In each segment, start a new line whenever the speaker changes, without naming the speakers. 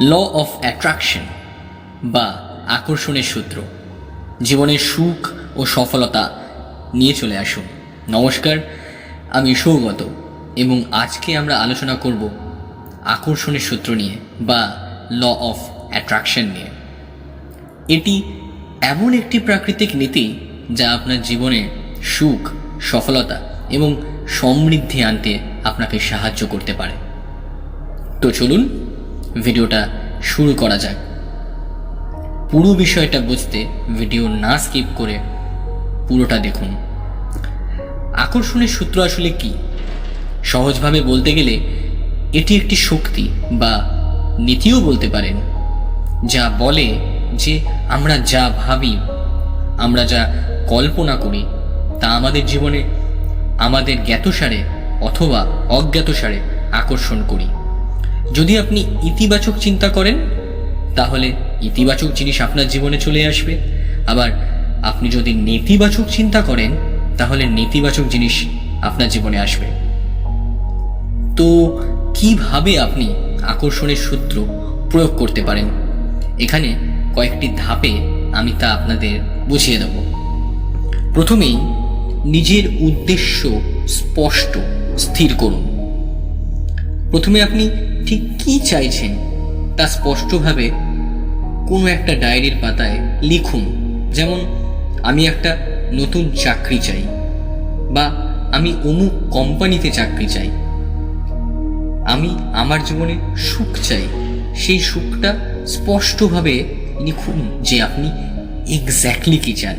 Law of attraction বা আকর্ষণের সূত্র। জীবনের সুখ ও সফলতা নিয়ে চলে আসুন। নমস্কার, আমি সৌগত এবং আজকে আমরা আলোচনা করব আকর্ষণের সূত্র নিয়ে বা ল অফ অ্যাট্রাকশন নিয়ে। এটি এমন একটি প্রাকৃতিক নীতি যা আপনার জীবনে সুখ, সফলতা এবং সমৃদ্ধি আনতে আপনাকে সাহায্য করতে পারে। তো চলুন ভিডিওটা শুরু করা যাক। পুরো বিষয়টা বুঝতে ভিডিও না স্কিপ করে পুরোটা দেখুন। আকর্ষণের সূত্র আসলে কি? সহজভাবে বলতে গেলে, এটি একটি শক্তি বা নীতিও বলতে পারেন, যা বলে যে আমরা যা ভাবি, আমরা যা কল্পনা করি, তা আমাদের জীবনে আমাদের জ্ঞাতসারে অথবা অজ্ঞাতসারে আকর্ষণ করি। যদি আপনি ইতিবাচক চিন্তা করেন, তাহলে ইতিবাচক জিনিস আপনার জীবনে চলে আসবে। আবার আপনি যদি নেতিবাচক চিন্তা করেন, তাহলে নেতিবাচক জিনিস আপনার জীবনে আসবে। তো কীভাবে আপনি আকর্ষণের সূত্র প্রয়োগ করতে পারেন? এখানে কয়েকটি ধাপে আমি তা আপনাদের বুঝিয়ে দেব। প্রথমেই নিজের উদ্দেশ্য স্পষ্ট, স্থির করুন। প্রথমে আপনি ঠিক কী চাইছেন তা স্পষ্টভাবে কোনো একটা ডায়েরির পাতায় লিখুন। যেমন, আমি একটা নতুন চাকরি চাই বা আমি অমুক কোম্পানিতে চাকরি চাই। আমি আমার জীবনে সুখ চাই। সেই সুখটা স্পষ্টভাবে লিখুন যে আপনি এক্স্যাক্টলি কী চান।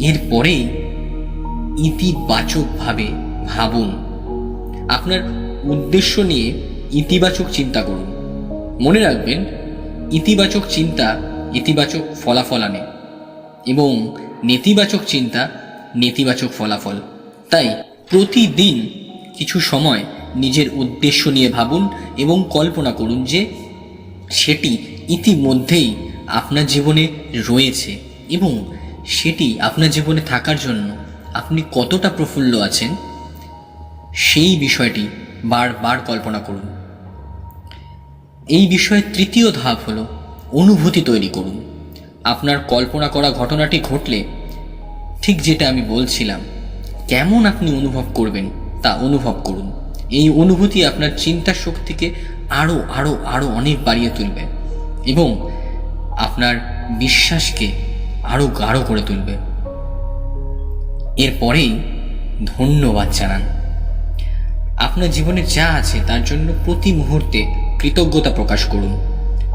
এরপরেই ইতিবাচকভাবে ভাবুন। আপনার উদ্দেশ্য নিয়ে ইতিবাচক চিন্তা করুন। মনে রাখবেন, ইতিবাচক চিন্তা ইতিবাচক ফলাফল আনে এবং নেতিবাচক চিন্তা নেতিবাচক ফলাফল। তাই প্রতিদিন কিছু সময় নিজের উদ্দেশ্য নিয়ে ভাবুন এবং কল্পনা করুন যে সেটি ইতিমধ্যেই আপনার জীবনে রয়েছে এবং সেটি আপনার জীবনে থাকার জন্য আপনি কতটা প্রফুল্ল আছেন, সেই বিষয়টি বারবার কল্পনা করুন। এই বিষয়ে তৃতীয় ধাপ হলো অনুভূতি তৈরি করুন। আপনার কল্পনা করা ঘটনাটি ঘটলে, ঠিক যেটা আমি বলছিলাম, কেমন আপনি অনুভব করবেন তা অনুভব করুন। এই অনুভূতি আপনার চিন্তা শক্তিকে আরও আরও আরও অনেক বাড়িয়ে তুলবে এবং আপনার বিশ্বাসকে আরও গাঢ় করে তুলবে। এরপরেই ধন্যবাদ জানান। আপনার জীবনে যা আছে তার জন্য প্রতি মুহূর্তে কৃতজ্ঞতা প্রকাশ করুন।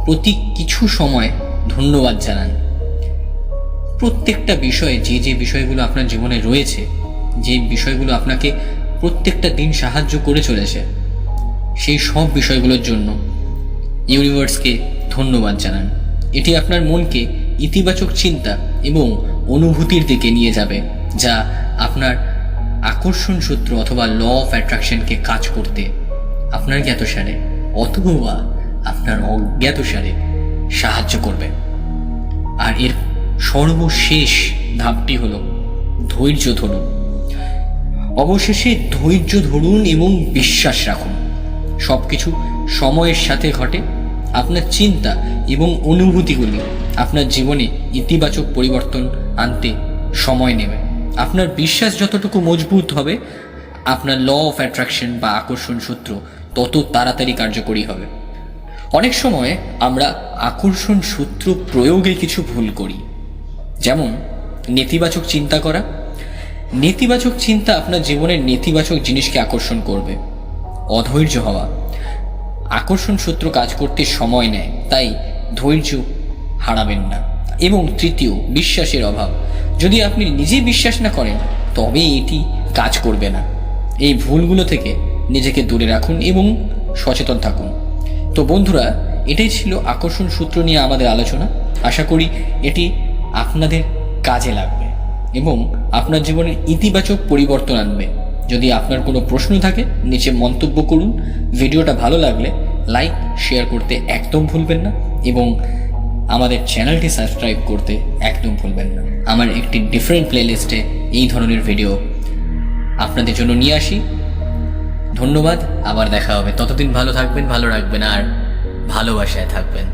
প্রতি কিছু সময় ধন্যবাদ জানান। প্রত্যেকটা বিষয়ে, যে যে বিষয়গুলো আপনার জীবনে রয়েছে, যে বিষয়গুলো আপনাকে প্রত্যেকটা দিন সাহায্য করে চলেছে, সেই সব বিষয়গুলোর জন্য ইউনিভার্সকে ধন্যবাদ জানান। এটি আপনার মনকে ইতিবাচক চিন্তা এবং অনুভূতির দিকে নিয়ে যাবে, যা আপনার আকর্ষণ সূত্র অথবা ল অফ অ্যাট্রাকশনকে কাজ করতে আপনার জ্ঞাতসারে। অথবা আপনার অজ্ঞাত অজ্ঞাতসারে সাহায্য করবে। আর এর সর্বশেষ ধাপটি হলো ধৈর্য ধরুন। অবশেষে ধৈর্য ধরুন এবং বিশ্বাস রাখুন। সব কিছু সময়ের সাথে ঘটে। আপনার চিন্তা এবং অনুভূতিগুলি আপনার জীবনে ইতিবাচক পরিবর্তন আনতে সময় নেবে। আপনার বিশ্বাস যতটুকু মজবুত হবে, আপনার ল অফ অ্যাট্রাকশন বা আকর্ষণ সূত্র তত তাড়াতাড়ি কার্যকরী হবে। অনেক সময় আমরা আকর্ষণ সূত্র প্রয়োগে কিছু ভুল করি। যেমন, নেতিবাচক চিন্তা করা। নেতিবাচক চিন্তা আপনার জীবনের নেতিবাচক জিনিসকে আকর্ষণ করবে। অধৈর্য হওয়া। আকর্ষণ সূত্র কাজ করতে সময় নেয়, তাই ধৈর্য হারাবেন না। এবং তৃতীয়, বিশ্বাসের অভাব। যদি আপনি নিজে বিশ্বাস না করেন তবে এটি কাজ করবে না। এই ভুলগুলো থেকে নিজেকে দূরে রাখুন এবং সচেতন থাকুন। তো বন্ধুরা, এটাই ছিল আকর্ষণ সূত্র নিয়ে আমাদের আলোচনা। আশা করি এটি আপনাদের কাজে লাগবে এবং আপনার জীবনের ইতিবাচক পরিবর্তন আনবে। যদি আপনার কোনো প্রশ্ন থাকে, নিচে মন্তব্য করুন। ভিডিওটা ভালো লাগলে লাইক, শেয়ার করতে একদম ভুলবেন না এবং আমাদের চ্যানেলটি সাবস্ক্রাইব করতে একদম ভুলবেন না। আমার একটি ডিফারেন্ট প্লেলিস্টে এই ধরনের ভিডিও আপনাদের জন্য নিয়ে আসি। ধন্যবাদ আবার দেখা হবে। ততদিন ভালো থাকবেন ভালো রাখবেন আর ভালোবাসায় থাকবেন।